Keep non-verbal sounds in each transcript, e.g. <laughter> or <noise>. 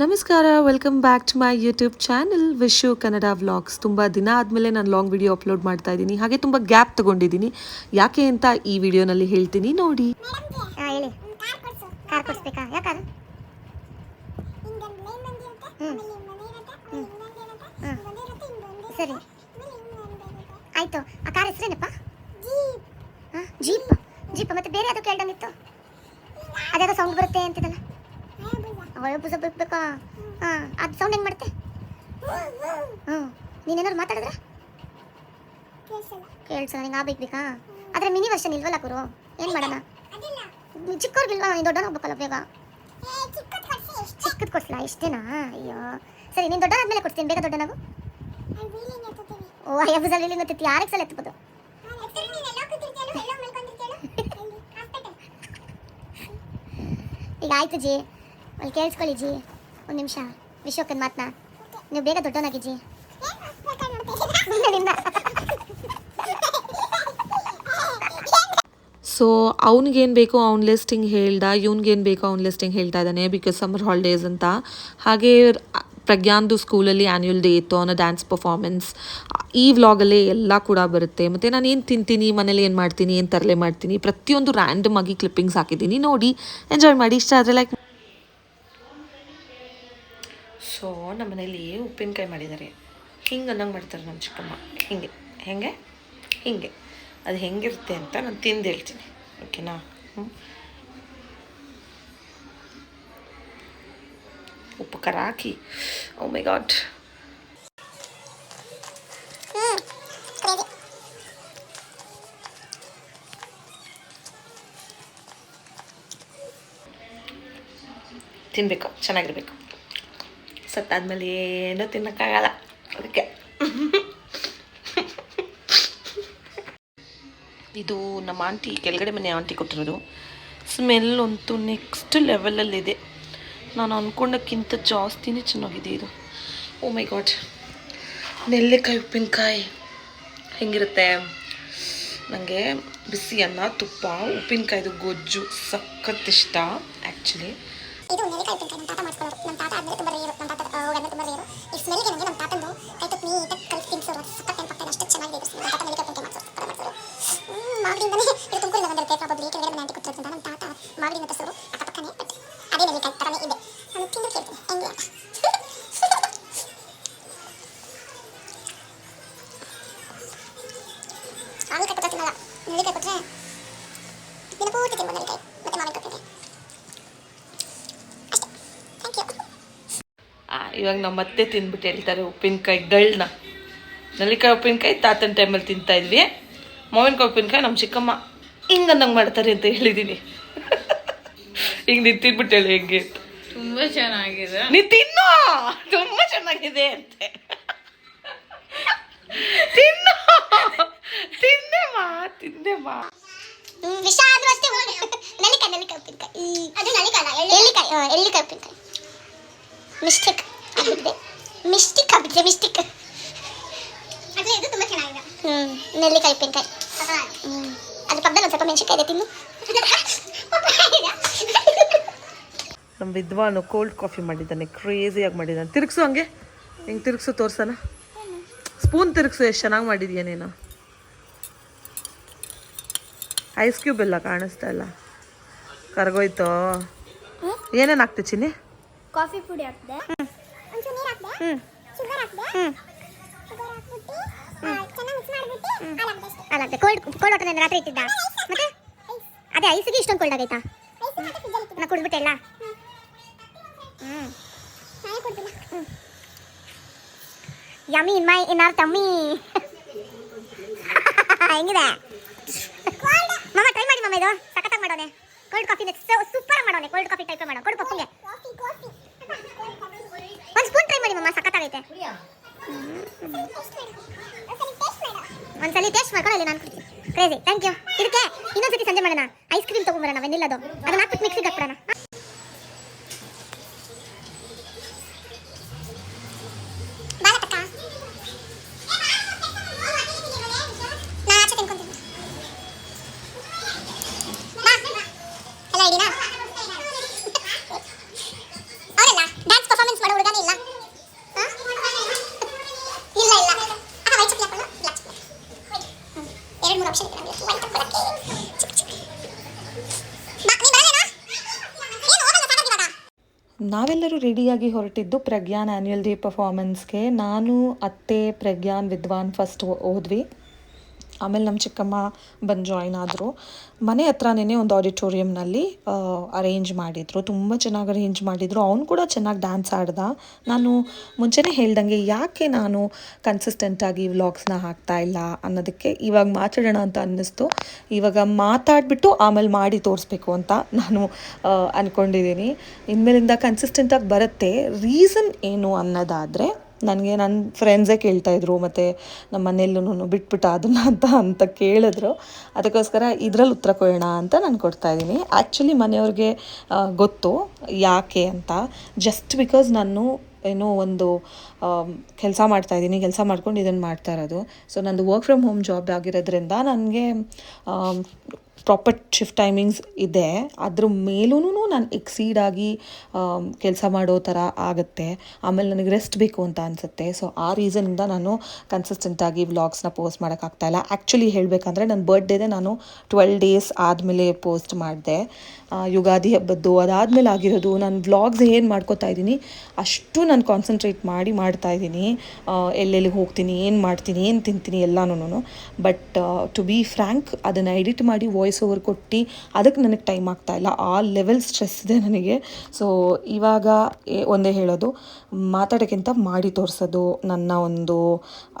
ನಮಸ್ಕಾರ welcome back to my YouTube channel Vishu Kannada vlogs ತುಂಬ ದಿನ ಆದಮೇಲೆ ನಾನು ಲಾಂಗ್ ವಿಡಿಯೋ ಅಪ್ಲೋಡ್ ಮಾಡ್ತಾ ಇದ್ದೀನಿ ಹಾಗೆ ತುಂಬ ಗ್ಯಾಪ್ ತಗೊಂಡಿದ್ದೀನಿ ಯಾಕೆ ಅಂತ ಈ ವಿಡಿಯೋನಲ್ಲಿ ಹೇಳ್ತೀನಿ ನೋಡಿ ಸರಿ ಆ ಕಾರ್ ಜೀಪ್ ಮತ್ತೆ ಬೇರೆ ಅದು ಕೇಳ್ದಂಗಿತ್ತು ಅದ್ಯಾವುದೋ ಸೌಂಡ್ ಬರುತ್ತೆ ಅಂತಿದ್ದಲ್ಲ ಹೊಳೆ ಪೂಸ ಬಿಡ್ಬೇಕಾ ಹಾಂ ಅದು ಸೌಂಡ್ ಹೆಂಗೆ ಮಾಡ್ತೆ ಹ್ಞೂ ನೀನೇನಾದ್ರು ಮಾತಾಡಿದ್ರೆ ಕೇಳ್ಸಲ್ಲ ನಿಂಗೆ ಆಗ್ಬೇಕು ಬೇಕಾ ಆದರೆ ಮಿನಿ ವರ್ಷನ್ ಇಲ್ವಲ್ಲ ಕುರು ಏನು ಮಾಡೋಣ ಚಿಕ್ಕವ್ರಿಗಿಲ್ವಾ ನೀನು ದೊಡ್ಡನ ಹೋಗ್ಬೇಕಲ್ಲ ಬೇಗ ಚಿಕ್ಕದ್ ಕೊಟ್ಲಾ ಇಷ್ಟೇನಾ ಅಯ್ಯೋ ಸರಿ ನೀನು ಆದ್ಮೇಲೆ ಕೊಡ್ತೀನಿ ಬೇಗ ದೊಡ್ಡನಾಗು ಓ ಅಯ್ಯ ಬಿಸಲ್ ಇಲ್ಲಿ ಗೊತ್ತಿತ್ತು ಯಾರಿಗೆ ಸಲ ಎತ್ಬೋದು ಈಗ ಆಯ್ತು ಜಿ ಅಲ್ಲಿ ಕೇಳಿಸ್ಕೊಳ್ಳಿ ಒಂದು ನಿಮಿಷ ವಿಶ್ವಕ್ಕನ ಮಾತನ್ನ ನೀವು ಬೇಗ ದೊಡ್ಡವನಾಗಿ ಸೊ ಅವ್ನಿಗೇನು ಬೇಕೋ ಅವ್ನ ಲಿಸ್ಟಿಂಗ್ ಹೇಳ್ದ ಇವ್ನಿಗೇನು ಬೇಕೋ ಅವ್ನ ಲಿಸ್ಟಿಂಗ್ ಹೇಳ್ತಾ ಇದ್ದಾನೆ ಬಿಕಾಸ್ ಸಮ್ಮರ್ ಹಾಲಿಡೇಸ್ ಅಂತ ಹಾಗೇ ಪ್ರಜ್ಞಾನ್ದು ಸ್ಕೂಲಲ್ಲಿ ಆ್ಯನ್ಯುಯಲ್ ಡೇ ಇತ್ತು ಅವನ ಡ್ಯಾನ್ಸ್ ಪರ್ಫಾರ್ಮೆನ್ಸ್ ಈ ವ್ಲಾಗಲ್ಲೇ ಎಲ್ಲ ಕೂಡ ಬರುತ್ತೆ ಮತ್ತು ನಾನು ಏನು ತಿಂತೀನಿ ಮನೇಲಿ ಏನು ಮಾಡ್ತೀನಿ ಏನು ತರಲೆ ಮಾಡ್ತೀನಿ ಪ್ರತಿಯೊಂದು ರ್ಯಾಂಡಮ್ ಆಗಿ ಕ್ಲಿಪ್ಪಿಂಗ್ಸ್ ಹಾಕಿದ್ದೀನಿ ನೋಡಿ ಎಂಜಾಯ್ ಮಾಡಿ ಇಷ್ಟ ಆದರೆ ಲೈಕ್ ಸೊ ನಮ್ಮ ಮನೇಲಿ ಉಪ್ಪಿನಕಾಯಿ ಮಾಡಿದ್ದಾರೆ ಹಿಂಗೆ ಅನ್ನಂಗೆ ಮಾಡ್ತಾರೆ ನಮ್ಮ ಚಿಕ್ಕಮ್ಮ ಹೀಗೆ ಹೇಗೆ ಹೀಗೆ ಅದು ಹೆಂಗಿರುತ್ತೆ ಅಂತ ನಾನು ತಿಂದು ಹೇಳ್ತೀನಿ ಓಕೆನಾ ಉಪ್ಪು ಖಾರ ಹಾಕಿ ಓ oh ಮೈ ಗಾಡ್ ತಿನ್ನಬೇಕು ಚೆನ್ನಾಗಿರಬೇಕು ಸತ್ತಾದ್ಮೇಲೆ ಏನೂ ತಿನ್ನೋಕ್ಕಾಗಲ್ಲ ಅದಕ್ಕೆ ಇದು ನಮ್ಮ ಆಂಟಿ ಕೆಳಗಡೆ ಮನೆ ಆಂಟಿ ಕೊಟ್ಟಿರೋದು ಸ್ಮೆಲ್ ಅಂತೂ ನೆಕ್ಸ್ಟ್ ಲೆವೆಲಲ್ಲಿದೆ ನಾನು ಅಂದ್ಕೊಂಡಕ್ಕಿಂತ ಜಾಸ್ತಿನೇ ಚೆನ್ನಾಗಿದೆ ಇದು ಓ ಮೈ ಗಾಡ್ ನೆಲ್ಲಿಕಾಯಿ ಉಪ್ಪಿನಕಾಯಿ ಹೆಂಗಿರುತ್ತೆ ನನಗೆ ಬಿಸಿ ಅನ್ನ ತುಪ್ಪ ಉಪ್ಪಿನಕಾಯಿದು ಗೊಜ್ಜು ಸಖತ್ ಇಷ್ಟ ಆ್ಯಕ್ಚುಲಿ ನೀ ಇದಕ್ಕೆ ಕಲ್ತು ತಿನ್ಸೋರು ಸಖತ್ ನೆನಪಾಗ್ತಾ ಇದೆ ಅಷ್ಟು ಚೆನ್ನಾಗಿದೆ ಇದ್ರ ಸಿನಿಮಾ ತಾತ ಮೇಲೆ ಕರ್ಕೊಂಡು ಮಾಡಿಸೋರು ಸಖತ್ ಮಾಡಿಸೋರು ಹ್ಞೂ ಮಾವಡಿಯಿಂದನೇ ಇದು ತುಮಕೂರಿಂದ ಬಂದಿರುತ್ತೆ ಪ್ರಾಬಬ್ಲಿ ಕೆಳಗಡೆ ಮನೆ ಅಂತ ಕೊಟ್ಟಿರೋದ್ರಿಂದ ನಮ್ಮ ತಾತ ಮಾವಡಿಯಿಂದ ತರಿಸೋರು ಅಕ್ಕಪಕ್ಕನೇ ಬಟ್ ಅದೇ ನೆಲ್ಲಿಕಾಯಿ ಥರನೇ ಇದೆ ಇವಾಗ ನಮ್ಮ ಮತ್ತೆ ತಿಂದ್ಬಿಟ್ಟು ಹೇಳ್ತಾರೆ ಉಪ್ಪಿನಕಾಯಿ ಗಳ್ನ ನಲ್ಲಿಕಾಯಿ ಉಪ್ಪಿನಕಾಯಿ ತಾತನ ಟೈಮಲ್ಲಿ ತಿಂತಾ ಇದ್ವಿ ಮಾವಿನಕಾಯಿ ಉಪ್ಪಿನಕಾಯಿ ನಮ್ಮ ಚಿಕ್ಕಮ್ಮ ಹಿಂಗೆ ಅನ್ನಂಗೆ ಮಾಡ್ತಾರೆ ಅಂತ ಹೇಳಿದ್ದೀನಿ ಈಗ ನೀನು ತಿಂದ್ಬಿಟ್ಟು ಹೇಳಿ ಹೆಂಗೆ ತುಂಬ ಚೆನ್ನಾಗಿದೆ ನೀ ತಿನ್ನು ತುಂಬ ಚೆನ್ನಾಗಿದೆ ಅಂತ ತಿನ್ನು ತಿಂದೆ ಮಾ ತಿಂದೆ ಮಾ ಉಪ್ಪಿನಕಾಯಿ ಅದು ನೆಲ್ಲಿಕಾಯಿ ಎಳ್ಳಿಕಾಯಿ ಎಳ್ಳಿಕಾಯಿ ಉಪ್ಪಿನಕಾಯಿ ಮಿಸ್ಟೇಕ್ ಆಗಿಬಿಟ್ಟಿದೆ ಮಿಸ್ಟಿಕ್ ಆಗಿಬಿಟ್ಟಿದೆ ಮಿಸ್ಟಿಕ್ ಆದರೆ ಇದು ತುಂಬ ಚೆನ್ನಾಗಿದೆ ಹ್ಮ್ ನೆಲ್ಲಿಕಾಯಿ ಉಪ್ಪಿನಕಾಯಿ ಹ್ಞೂ ಅದ್ರ ಪಕ್ಕದಲ್ಲಿ ಸ್ವಲ್ಪ ಮೆಣಸಿನ್ಕಾಯಿ ತಿನ್ನು ನಮ್ಮ ವಿದ್ವಾನು ಕೋಲ್ಡ್ ಕಾಫಿ ಮಾಡಿದ್ದಾನೆ ಕ್ರೇಜಿಯಾಗಿ ಮಾಡಿದ್ದಾನೆ ತಿರುಗಿಸು ಹಂಗೆ ಹಿಂಗೆ ತಿರುಗಿಸು ತೋರ್ಸೋಣ ಸ್ಪೂನ್ ತಿರುಗಿಸು ಎಷ್ಟು ಚೆನ್ನಾಗಿ ಮಾಡಿದ್ಯಾ ನೀನು ಐಸ್ ಕ್ಯೂಬ್ ಎಲ್ಲ ಕಾಣಿಸ್ತಾ ಇಲ್ಲ ಕರ್ಗೋಯ್ತು ಏನೇನು ಹಾಕ್ತಿ ಚಿನ್ನಿ ಕಾಫಿ ಪುಡಿ ಹಾಕ್ತೆ ಹಾಕಿದೆ ಶುಗರ್ ಶುಗರ್ ಇಷ್ಟೊಂದು ಮೈ <laughs> ಹೆಂಗಿದೆ ಮಾಮ ಟ್ರೈ ಮಾಡಿ ಕೋಲ್ಡ್ ಕಾಫಿ ಸೂಪರ್ ಮಾಡೋಣ ಕೋಲ್ಡ್ ಕಾಫಿ ಟೈಪ್ ಮಾಡೋ ಕೊಡು ಒಂದು ಸ್ಪೂನ್ ಟ್ರೈ ಮಾಡಿ ಮಮ್ಮ ಸಖತ್ತಾಗೈತೆ ಒಂದ್ಸಲಿ ಟೇಸ್ಟ್ ಮಾಡ್ಕೊಳ್ಳಿ ನಾನು ಕ್ರೇಜಿ ಥ್ಯಾಂಕ್ ಯು ಇದಕ್ಕೆ ಇನ್ನೊಂದ್ಸತಿ ಸಂಜೆ ಮಾಡೋಣ ಐಸ್ ಕ್ರೀಮ್ ತೊಗೊಂಬರೋಣ ವೆನಿಲ್ಲದು ಅದನ್ನ ಹಾಕ್ಬಿಟ್ಟು ಮಿಕ್ಸಿಗೆ ಹಾಕ್ಬಿಡೋಣ ನಾವೆಲ್ಲರೂ ರೆಡಿಯಾಗಿ ಹೊರಟಿದ್ದು ಪ್ರಗ್ಯಾನ್ ಆ್ಯನ್ಯುಯಲ್ ಡೇ ಪರ್ಫಾರ್ಮೆನ್ಸ್ಗೆ ನಾನು ಅತ್ತೆ ಪ್ರಗ್ಯಾನ್ ವಿದ್ವಾನ್ ಫಸ್ಟ್ ಓದ್ವಿ ಆಮೇಲೆ ನಮ್ಮ ಚಿಕ್ಕಮ್ಮ ಬಂದು ಜಾಯ್ನ್ ಆದರು ಮನೆ ಹತ್ರನೇ ಒಂದು ಆಡಿಟೋರಿಯಂನಲ್ಲಿ ಅರೇಂಜ್ ಮಾಡಿದರು ತುಂಬ ಚೆನ್ನಾಗಿ ಅರೇಂಜ್ ಮಾಡಿದರು ಅವನು ಕೂಡ ಚೆನ್ನಾಗಿ ಡ್ಯಾನ್ಸ್ ಆಡ್ದ ನಾನು ಮುಂಚೆನೇ ಹೇಳ್ದಂಗೆ ಯಾಕೆ ನಾನು ಕನ್ಸಿಸ್ಟೆಂಟಾಗಿ ವ್ಲಾಗ್ಸ್ನ ಹಾಕ್ತಾ ಇಲ್ಲ ಅನ್ನೋದಕ್ಕೆ ಇವಾಗ ಮಾತಾಡೋಣ ಅಂತ ಅನ್ನಿಸ್ತು ಇವಾಗ ಮಾತಾಡಿಬಿಟ್ಟು ಆಮೇಲೆ ಮಾಡಿ ತೋರಿಸ್ಬೇಕು ಅಂತ ನಾನು ಅಂದ್ಕೊಂಡಿದ್ದೀನಿ ಇನ್ಮೇಲಿಂದ ಕನ್ಸಿಸ್ಟೆಂಟಾಗಿ ಬರುತ್ತೆ ರೀಸನ್ ಏನು ಅನ್ನೋದಾದರೆ ನನಗೆ ನನ್ನ ಫ್ರೆಂಡ್ಸೇ ಕೇಳ್ತಾಯಿದ್ರು ಮತ್ತು ನಮ್ಮ ಮನೆಯಲ್ಲೂ ಬಿಟ್ಬಿಟ್ಟ ಅದನ್ನು ಅಂತ ಅಂತ ಕೇಳಿದ್ರು ಅದಕ್ಕೋಸ್ಕರ ಇದರಲ್ಲಿ ಉತ್ತರ ಕೊಡೋಣ ಅಂತ ನಾನು ಕೊಡ್ತಾಯಿದ್ದೀನಿ ಆ್ಯಕ್ಚುಲಿ ಮನೆಯವ್ರಿಗೆ ಗೊತ್ತು ಯಾಕೆ ಅಂತ ಜಸ್ಟ್ ಬಿಕಾಸ್ ನಾನು ಏನೋ ಒಂದು ಕೆಲಸ ಮಾಡ್ತಾಯಿದ್ದೀನಿ ಕೆಲಸ ಮಾಡ್ಕೊಂಡು ಇದನ್ನು ಮಾಡ್ತಾ ಇರೋದು ಸೊ ನಂದು ವರ್ಕ್ ಫ್ರಮ್ ಹೋಮ್ ಜಾಬ್ ಆಗಿರೋದ್ರಿಂದ ನನಗೆ ಪ್ರಾಪರ್ ಶಿಫ್ಟ್ ಟೈಮಿಂಗ್ಸ್ ಇದೆ ಅದ್ರ ಮೇಲೂ ನಾನು ಎಕ್ಸೀಡ್ ಆಗಿ ಕೆಲಸ ಮಾಡೋ ಥರ ಆಗುತ್ತೆ ಆಮೇಲೆ ನನಗೆ ರೆಸ್ಟ್ ಬೇಕು ಅಂತ ಅನಿಸುತ್ತೆ ಸೊ ಆ ರೀಸನಿಂದ ನಾನು ಕನ್ಸಿಸ್ಟೆಂಟಾಗಿ ವ್ಲಾಗ್ಸ್ನ ಪೋಸ್ಟ್ ಮಾಡೋಕ್ಕಾಗ್ತಾಯಿಲ್ಲ ಆ್ಯಕ್ಚುಲಿ ಹೇಳಬೇಕಂದ್ರೆ ನನ್ನ ಬರ್ಡೇದೇ ನಾನು ಟ್ವೆಲ್ ಡೇಸ್ ಆದಮೇಲೆ ಪೋಸ್ಟ್ ಮಾಡಿದೆ ಯುಗಾದಿ ಹಬ್ಬದ್ದು ಅದಾದಮೇಲೆ ಆಗಿರೋದು ನಾನು ವ್ಲಾಗ್ಸ್ ಏನು ಮಾಡ್ಕೋತಾ ಇದ್ದೀನಿ ಅಷ್ಟು ನಾನು ಕಾನ್ಸಂಟ್ರೇಟ್ ಮಾಡಿ ಮಾಡ್ತಾ ಇದ್ದೀನಿ ಎಲ್ಲೆಲ್ಲಿ ಹೋಗ್ತೀನಿ ಏನು ಮಾಡ್ತೀನಿ ಏನು ತಿಂತೀನಿ ಎಲ್ಲನೂ ಬಟ್ ಟು ಬಿ ಫ್ರ್ಯಾಂಕ್ ಅದನ್ನು ಎಡಿಟ್ ಮಾಡಿ ವಾಯ್ಸ್ ವಾಯ್ಸ್ ಓವರ್ ಕೊಟ್ಟು ಅದಕ್ಕೆ ನನಗೆ ಟೈಮ್ ಆಗ್ತಾ ಇಲ್ಲ ಆ ಲೆವೆಲ್ ಸ್ಟ್ರೆಸ್ ಇದೆ ನನಗೆ ಸೊ ಇವಾಗ ಒಂದೇ ಹೇಳೋದು ಮಾತಾಡೋಕ್ಕಿಂತ ಮಾಡಿ ತೋರಿಸೋದು ನನ್ನ ಒಂದು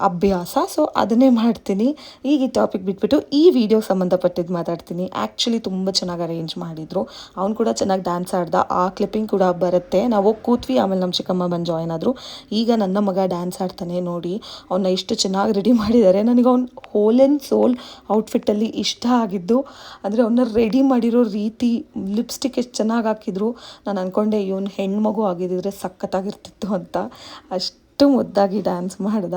ಅಭ್ಯಾಸ ಸೊ ಅದನ್ನೇ ಮಾಡ್ತೀನಿ ಈಗ ಈ ಟಾಪಿಕ್ ಬಿಟ್ಬಿಟ್ಟು ಈ ವಿಡಿಯೋ ಸಂಬಂಧಪಟ್ಟಿದ್ದು ಮಾತಾಡ್ತೀನಿ ಆ್ಯಕ್ಚುಲಿ ತುಂಬ ಚೆನ್ನಾಗಿ ಅರೇಂಜ್ ಮಾಡಿದರು ಅವ್ನು ಕೂಡ ಚೆನ್ನಾಗಿ ಡ್ಯಾನ್ಸ್ ಆಡ್ದ ಆ ಕ್ಲಿಪ್ಪಿಂಗ್ ಕೂಡ ಬರುತ್ತೆ ನಾವು ಕೂತ್ವಿ ಆಮೇಲೆ ನಮ್ಮ ಚಿಕ್ಕಮ್ಮ ಬಂದು ಜಾಯ್ನ್ ಆದರು ಈಗ ನನ್ನ ಮಗ ಡ್ಯಾನ್ಸ್ ಆಡ್ತಾನೆ ನೋಡಿ ಅವನ್ನ ಇಷ್ಟು ಚೆನ್ನಾಗಿ ರೆಡಿ ಮಾಡಿದ್ದಾರೆ ನನಗೆ ಅವ್ನು ಹೋಲ್ ಆ್ಯಂಡ್ ಸೋಲ್ ಔಟ್ಫಿಟ್ಟಲ್ಲಿ ಇಷ್ಟ ಆಗಿದ್ದು ಅಂದರೆ ಅವನ್ನ ರೆಡಿ ಮಾಡಿರೋ ರೀತಿ ಲಿಪ್ಸ್ಟಿಕ್ ಎಷ್ಟು ಚೆನ್ನಾಗಿ ಹಾಕಿದ್ರು ನಾನು ಅಂದ್ಕೊಂಡೆ ಇವನು ಹೆಣ್ಮಗು ಆಗಿದ್ದಿದ್ರೆ ಸಖತ್ತಾಗಿರ್ತಿತ್ತು ಅಂತ ಅಷ್ಟು ಅಷ್ಟು ಮುದ್ದಾಗಿ ಡ್ಯಾನ್ಸ್ ಮಾಡ್ದ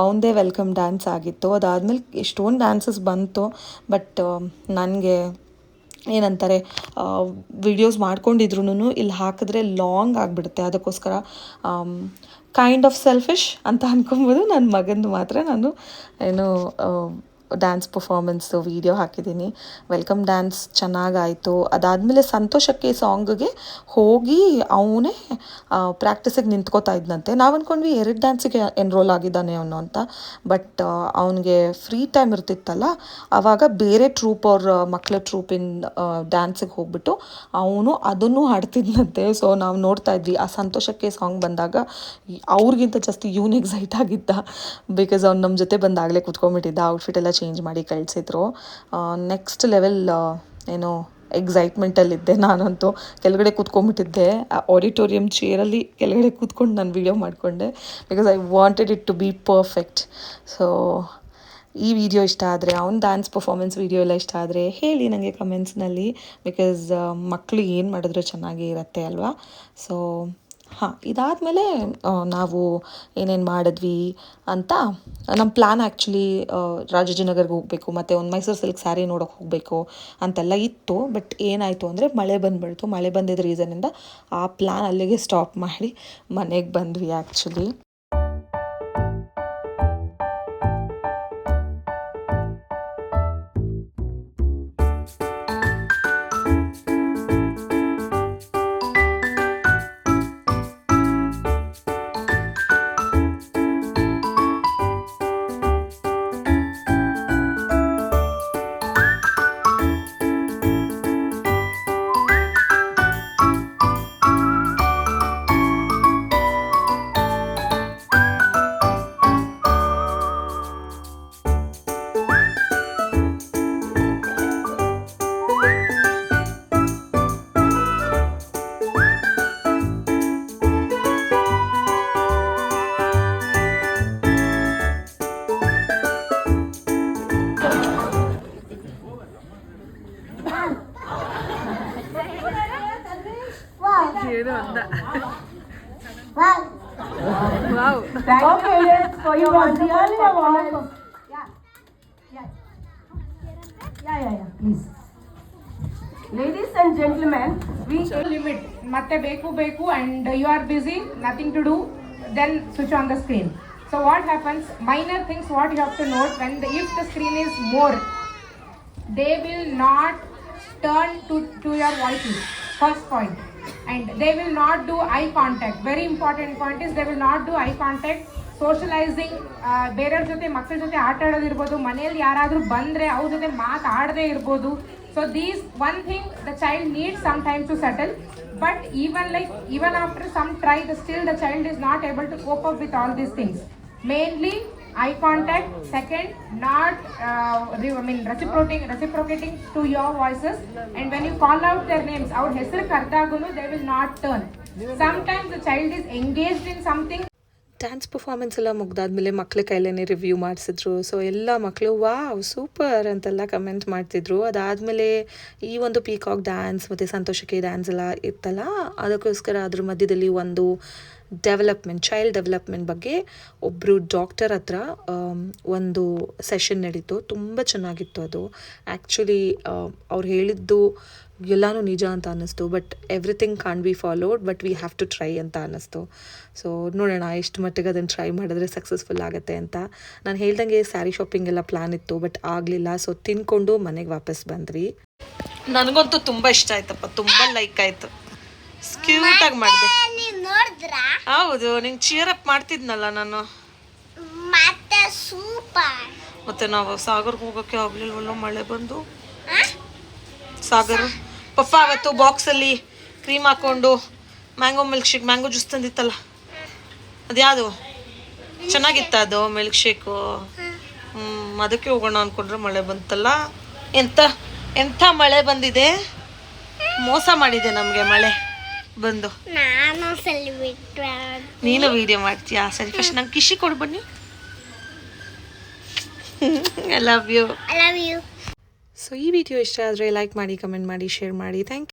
ಅವನದೇ ವೆಲ್ಕಮ್ ಡ್ಯಾನ್ಸ್ ಆಗಿತ್ತು ಅದಾದಮೇಲೆ ಎಷ್ಟೊಂದು ಡ್ಯಾನ್ಸಸ್ ಬಂತು ಬಟ್ ನನಗೆ ಏನಂತಾರೆ ವಿಡಿಯೋಸ್ ಮಾಡ್ಕೊಂಡಿದ್ರು ಇಲ್ಲಿ ಹಾಕಿದ್ರೆ ಲಾಂಗ್ ಆಗಿಬಿಡುತ್ತೆ ಅದಕ್ಕೋಸ್ಕರ ಕೈಂಡ್ ಆಫ್ ಸೆಲ್ಫಿಶ್ ಅಂತ ಅನ್ಕೊಬೋದು ನನ್ನ ಮಗಂದು ಮಾತ್ರ ನಾನು ಏನು ಡ್ಯಾನ್ಸ್ ಪರ್ಫಾರ್ಮೆನ್ಸು ವೀಡಿಯೋ ಹಾಕಿದ್ದೀನಿ ವೆಲ್ಕಮ್ ಡ್ಯಾನ್ಸ್ ಚೆನ್ನಾಗಾಯಿತು ಅದಾದಮೇಲೆ ಸಂತೋಷಕ್ಕೆ ಸಾಂಗ್ಗೆ ಹೋಗಿ ಅವನೇ ಪ್ರಾಕ್ಟೀಸಿಗೆ ನಿಂತ್ಕೋತಾ ಇದ್ದಂತೆ ನಾವು ಅಂದ್ಕೊಂಡ್ವಿ ಎರಡು ಡ್ಯಾನ್ಸಿಗೆ ಎನ್ರೋಲ್ ಆಗಿದ್ದಾನೆ ಅವನು ಅಂತ ಬಟ್ ಅವನಿಗೆ ಫ್ರೀ ಟೈಮ್ ಇರ್ತಿತ್ತಲ್ಲ ಆವಾಗ ಬೇರೆ ಟ್ರೂಪ್ ಅವ್ರ ಮಕ್ಕಳ ಟ್ರೂಪಿನ ಡ್ಯಾನ್ಸಿಗೆ ಹೋಗ್ಬಿಟ್ಟು ಅವನು ಅದನ್ನು ಹಾಡ್ತಿದ್ದಂತೆ ಸೊ ನಾವು ನೋಡ್ತಾ ಇದ್ವಿ ಆ ಸಂತೋಷಕ್ಕೆ ಸಾಂಗ್ ಬಂದಾಗ ಅವ್ರಿಗಿಂತ ಜಾಸ್ತಿ ಇವನು ಎಕ್ಸೈಟ್ ಆಗಿದ್ದ ಬಿಕಾಸ್ ಅವ್ನು ನಮ್ಮ ಜೊತೆ ಬಂದಾಗಲೇ ಕುತ್ಕೊಂಡ್ಬಿಟ್ಟಿದ್ದ ಔಟ್ಫಿಟ್ ಎಲ್ಲ ಚೇಂಜ್ ಮಾಡಿ ಕಳಿಸಿದ್ರು ನೆಕ್ಸ್ಟ್ ಲೆವೆಲ್ ಏನು ಎಕ್ಸೈಟ್ಮೆಂಟಲ್ಲಿದ್ದೆ ನಾನಂತೂ ಕೆಳಗಡೆ ಕೂತ್ಕೊಂಡ್ಬಿಟ್ಟಿದ್ದೆ ಆ ಆಡಿಟೋರಿಯಂ ಚೇರಲ್ಲಿ ಕೆಳಗಡೆ ಕೂತ್ಕೊಂಡು ನಾನು ವೀಡಿಯೋ ಮಾಡಿಕೊಂಡೆ because I wanted it to be perfect so ಈ ವಿಡಿಯೋ ಇಷ್ಟ ಆದರೆ ಅವ್ನ ಡ್ಯಾನ್ಸ್ ಪರ್ಫಾಮೆನ್ಸ್ ವಿಡಿಯೋ ಎಲ್ಲ ಇಷ್ಟ ಆದರೆ ಹೇಳಿ ನನಗೆ ಕಮೆಂಟ್ಸ್ನಲ್ಲಿ ಬಿಕಾಸ್ ಮಕ್ಕಳು ಏನು ಮಾಡಿದ್ರು ಚೆನ್ನಾಗಿ ಇರುತ್ತೆ ಅಲ್ವಾ ಸೊ ಹಾಂ ಇದಾದಮೇಲೆ ನಾವು ಏನೇನು ಮಾಡಿದ್ವಿ ಅಂತ ನಮ್ಮ ಪ್ಲ್ಯಾನ್ ಆ್ಯಕ್ಚುಲಿ ರಾಜಾಜಿನಗರ್ಗೆ ಹೋಗಬೇಕು ಮತ್ತು ಒಂದು ಮೈಸೂರು ಸಿಲ್ಕ್ ಸ್ಯಾರಿ ನೋಡೋಕೆ ಹೋಗಬೇಕು ಅಂತೆಲ್ಲ ಇತ್ತು ಬಟ್ ಏನಾಯಿತು ಅಂದರೆ ಮಳೆ ಬಂದ್ಬಿಡ್ತು ಮಳೆ ಬಂದಿದ್ದ ರೀಸನಿಂದ ಆ ಪ್ಲ್ಯಾನ್ ಅಲ್ಲಿಗೆ ಸ್ಟಾಪ್ ಮಾಡಿ ಮನೆಗೆ ಬಂದ್ವಿ actually for you was really a wonderful. Yeah. Yeah. Yeah, yeah, yeah, please. Ladies and gentlemen, we limit ಮತ್ತೆ ಬೇಕು ಬೇಕು and you are busy nothing to do then switch on the screen so what happens minor things what you have to note when the if the screen is more they will not turn to, to your voices. First point. and they will not do eye contact. Very important point is they will not do eye contact. Socialising ಬೇರೆಯವ್ರ ಜೊತೆ ಮಕ್ಕಳ ಜೊತೆ ಆಟ ಆಡೋದಿರ್ಬೋದು ಮನೆಯಲ್ಲಿ ಯಾರಾದರೂ ಬಂದರೆ ಅವ್ರ ಜೊತೆ ಮಾತಾಡದೇ ಇರ್ಬೋದು so these one thing the child needs some time to settle but even like even after some try the still the child is not able to cope up with all these things mainly eye contact second not I mean reciprocating reciprocating to your voices and when you call out their names ಅವ್ರ ಹೆಸರು ಕರೆದಾಗೂ they will not turn some times the child is engaged in something dance performance ಎಲ್ಲ ಮುಗ್ದಾದ್ಮೇಲೆ ಮಕ್ಳ ಕೈಲೇ review ಮಾಡಿಸಿದ್ರು so ಎಲ್ಲ ಮಕ್ಕಳು wow super ಅಂತೆಲ್ಲ ಕಮೆಂಟ್ ಮಾಡ್ತಿದ್ರು ಅದಾದಮೇಲೆ ಈ ಒಂದು ಪೀಕಾಕ್ ಡ್ಯಾನ್ಸ್ ಮತ್ತು ಸಂತೋಷಕ್ಕೆ ಡ್ಯಾನ್ಸ್ ಎಲ್ಲ ಇತ್ತಲ್ಲ ಅದಕ್ಕೋಸ್ಕರ ಅದ್ರ ಮಧ್ಯದಲ್ಲಿ ಒಂದು ಡೆವಲಪ್ಮೆಂಟ್ ಚೈಲ್ಡ್ ಡೆವಲಪ್ಮೆಂಟ್ ಬಗ್ಗೆ ಒಬ್ಬರು ಡಾಕ್ಟರ್ ಹತ್ರ um, ಒಂದು ಸೆಷನ್ ನಡೀತು ತುಂಬ ಚೆನ್ನಾಗಿತ್ತು ಅದು ಆ್ಯಕ್ಚುಲಿ um, ಅವ್ರು ಹೇಳಿದ್ದು ಎಲ್ಲಾನು ನಿಜ ಅಂತ ಅನ್ನಿಸ್ತು but everything can be followed but we have to try ಅಂತ ಅನ್ನಿಸ್ತು ಸೊ ನೋಡೋಣ ಎಷ್ಟು ಮಟ್ಟಿಗೆ ಅದನ್ನು ಟ್ರೈ ಮಾಡಿದ್ರೆ ಸಕ್ಸಸ್ಫುಲ್ ಆಗುತ್ತೆ ಅಂತ ನಾನು ಹೇಳ್ದಂಗೆ ಸ್ಯಾರಿ ಶಾಪಿಂಗ್ ಎಲ್ಲ ಪ್ಲ್ಯಾನ್ ಇತ್ತು ಬಟ್ ಆಗಲಿಲ್ಲ ಸೊ ತಿನ್ಕೊಂಡು ಮನೆಗೆ ವಾಪಸ್ ಬಂದ್ರಿ ನನಗಂತೂ ತುಂಬ ಇಷ್ಟ ಆಯ್ತಪ್ಪ ತುಂಬ ಲೈಕ್ ಆಯಿತು ಸ್ಕ್ಯೂಟಾಗಿ ಮಾಡಿದೆ ಹೌದು ನಿಂಗೆ ಚೀರ್ ಅಪ್ ಮಾಡ್ತಿದ್ನಲ್ಲ ನಾನು ಮತ್ತೆ ಸೂಪರ್ ಮತ್ತೆ ನಾವು ಸಾಗರ್ಗೆ ಹೋಗೋಕ್ಕೆ ಆಗ್ಲಿಲ್ವಲ್ಲ ಮಳೆ ಬಂದು ಸಾಗರ್ ಪಪ್ಪ ಬಾಕ್ಸ್ ಅಲ್ಲಿ ಕ್ರೀಮ್ ಹಾಕೊಂಡು mango milk shake mango juice ತಂದಿತ್ತಲ್ಲ ಅದ್ಯಾವುದು ಚೆನ್ನಾಗಿತ್ತ ಅದು ಮಿಲ್ಕ್ ಶೇಕು ಅದಕ್ಕೆ ಹೋಗೋಣ ಅನ್ಕೊಂಡ್ರೆ ಮಳೆ ಬಂತಲ್ಲ ಎಂತ ಎಂಥ ಮಳೆ ಬಂದಿದೆ ಮೋಸ ಮಾಡಿದೆ ನಮಗೆ ಮಳೆ ಬಂದು ನಾನು ನೀನು ವಿಡಿಯೋ ಮಾಡ್ತೀಯಾ ಸರಿ ಫಸ್ಟ್ ನಂಗೆ ಕಿಶಿ ಕೊಡು I love you I love you so ಈ ವಿಡಿಯೋ ಇಷ್ಟ ಆದರೆ ಲೈಕ್ ಮಾಡಿ ಕಮೆಂಟ್ ಮಾಡಿ ಶೇರ್ ಮಾಡಿ ಥ್ಯಾಂಕ್ ಯು